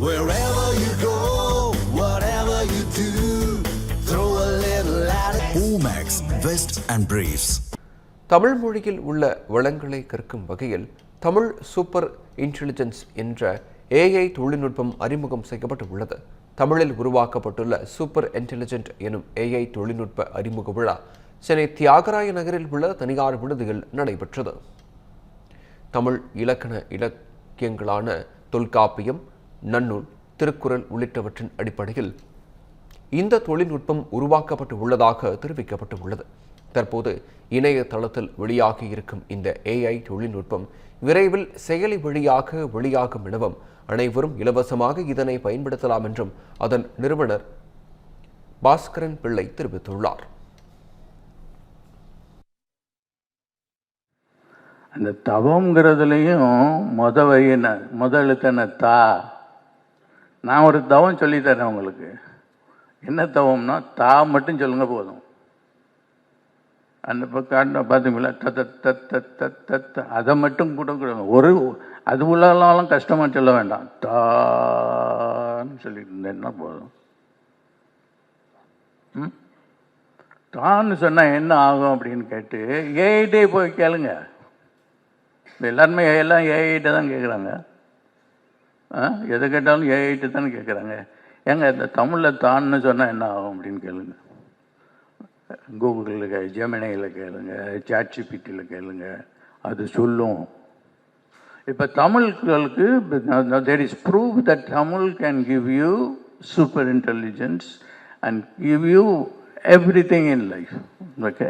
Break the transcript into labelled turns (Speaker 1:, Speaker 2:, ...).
Speaker 1: Wherever you go, whatever you do, throw a little at it. Omax, Vest and Briefs.
Speaker 2: Tamil மொழியில் உள்ள வளங்களை கற்கும் வகையில் தமிழ் சூப்பர் இன்டெலிஜென்ஸ் என்ற ஏஐ தொழில்நுட்பம் அறிமுகம் செய்யப்பட்டு உள்ளது தமிழில் உருவாக்கப்பட்டுள்ள சூப்பர் இன்டெலிஜென்ட் எனும் ஏஐ தொழில்நுட்ப அறிமுக விழா சென்னை தியாகராய நகரில் உள்ள தனியார் விடுதியில் நடைபெற்றது தமிழ் இலக்கண இலக்கியங்களான தொல்காப்பியம் நன்னூல் திருக்குறள் உள்ளிட்டவற்றின் அடிப்படையில் இந்த தொழில்நுட்பம் உருவாக்கப்பட்டு உள்ளதாக தெரிவிக்கப்பட்டு உள்ளது தற்போது இணையதளத்தில் வெளியாகி இருக்கும் இந்த ஏஐ தொழில்நுட்பம் விரைவில் செயலி வழியாக வெளியாகும் எனவும் அனைவரும் இலவசமாக இதனை பயன்படுத்தலாம் என்றும் அதன் நிறுவனர் பாஸ்கரன் பிள்ளை தெரிவித்துள்ளார்.
Speaker 3: அந்த தவங்கிறதுலையும் மொத வழியின முத தா. நான் ஒரு தவம் சொல்லித்தரேன் உங்களுக்கு. என்ன தவம்னா தா மட்டும் சொல்லுங்க போதும். அந்த பக்கம் பார்த்தீங்களா தத்த தத்த தத்த தத்த அதை மட்டும் கூட கூட ஒரு அது உள்ளாலும் கஷ்டமாக சொல்ல வேண்டாம். தான்னு சொல்லிட்டு இருந்தேன்னா போதும். ம்? தான்னு சொன்னால் என்ன ஆகும் அப்படின்னு கேட்டு ஏஐட்டே போய் கேளுங்க. எல்லாருமே எல்லாம் ஏஐட்ட தான் கேட்குறாங்க எதை கேட்டாலும் ஏஐட்டு தானே கேட்குறாங்க ஏங்க இந்த தமிழில் தான்னு சொன்னால் என்ன ஆகும் அப்படின்னு கேளுங்க. கூகுளில் கே ஜெமினையில் கேளுங்க சாட்சிபிட்டியில் கேளுங்க. அது சொல்லும். இப்போ தமிழ்களுக்கு there is prove that Tamil can give you super intelligence and give you everything in life okay